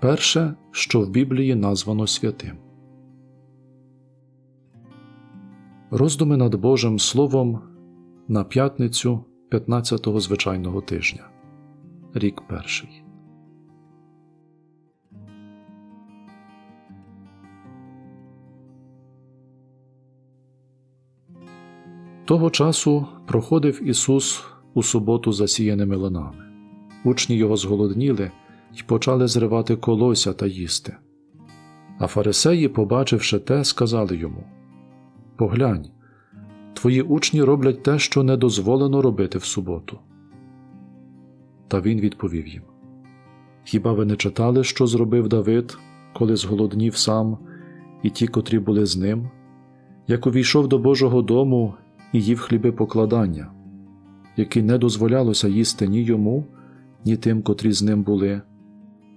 перше, що в Біблії названо святим. Роздуми над Божим Словом на п'ятницю 15-го звичайного тижня. Рік перший. Того часу проходив Ісус у суботу засіяними ланами. Учні його зголодніли й почали зривати колося та їсти. А фарисеї, побачивши те, сказали йому Поглянь, твої учні роблять те, що не дозволено робити в суботу. Та він відповів їм Хіба ви не читали, що зробив Давид, коли зголоднів сам, і ті, котрі були з ним, як увійшов до Божого дому і їв хліби покладання, які не дозволялося їсти ні йому, ні тим, котрі з ним були,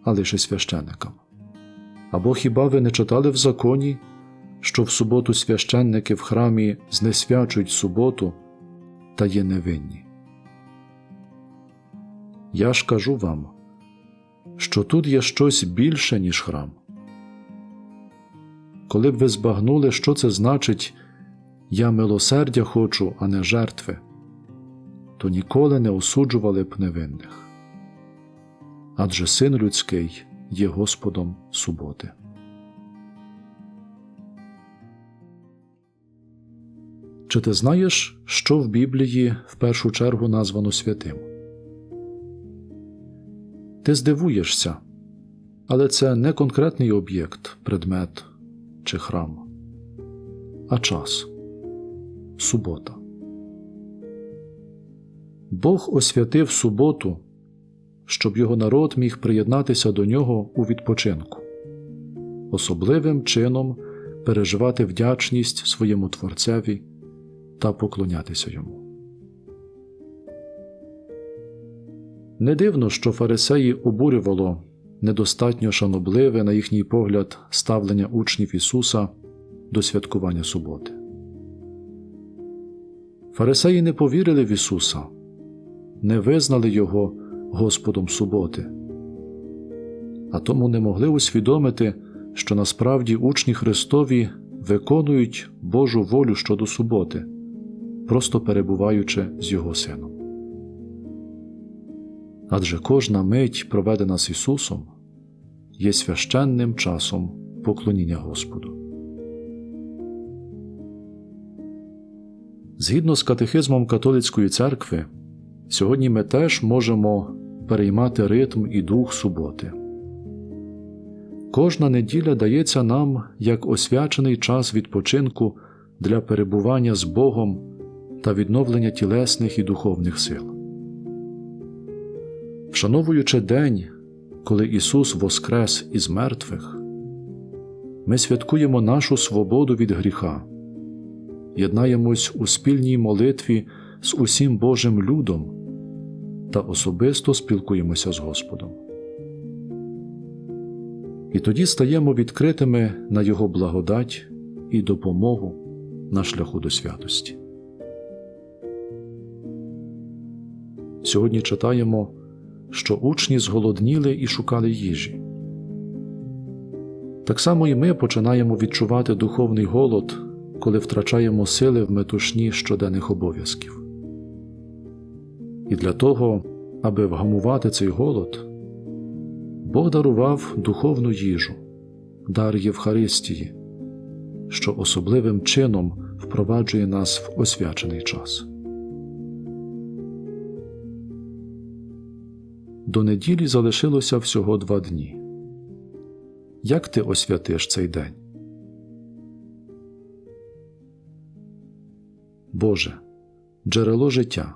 а лише священникам. Або хіба ви не читали в законі, що в суботу священники в храмі знесвячують суботу та є невинні? Я ж кажу вам, що тут є щось більше, ніж храм. Коли б ви збагнули, що це значить я милосердя хочу, а не жертви, то ніколи не осуджували б невинних. Адже син людський є Господом суботи. Чи ти знаєш, що в Біблії в першу чергу названо святим? Ти здивуєшся, але це не конкретний об'єкт, предмет чи храм, а час субота. Бог освятив суботу, щоб його народ міг приєднатися до нього у відпочинку, особливим чином переживати вдячність своєму Творцеві та поклонятися йому. Не дивно, що фарисеї обурювало недостатньо шанобливе, на їхній погляд, ставлення учнів Ісуса до святкування суботи. Фарисеї не повірили в Ісуса, не визнали Його Господом суботи, а тому не могли усвідомити, що насправді учні Христові виконують Божу волю щодо суботи, просто перебуваючи з Його Сином. Адже кожна мить, проведена з Ісусом, є священним часом поклоніння Господу. Згідно з катехизмом католицької церкви, сьогодні ми теж можемо переймати ритм і дух суботи. Кожна неділя дається нам як освячений час відпочинку для перебування з Богом та відновлення тілесних і духовних сил. Вшановуючи день, коли Ісус воскрес із мертвих, ми святкуємо нашу свободу від гріха єднаємось у спільній молитві з усім Божим людом та особисто спілкуємося з Господом. І тоді стаємо відкритими на Його благодать і допомогу на шляху до святості. Сьогодні читаємо, що учні зголодніли і шукали їжі. Так само і ми починаємо відчувати духовний голод коли втрачаємо сили в метушні щоденних обов'язків. І для того, аби вгамувати цей голод, Бог дарував духовну їжу, дар Євхаристії, що особливим чином впроваджує нас в освячений час. До неділі залишилося всього два дні. Як ти освятиш цей день? Боже, джерело життя,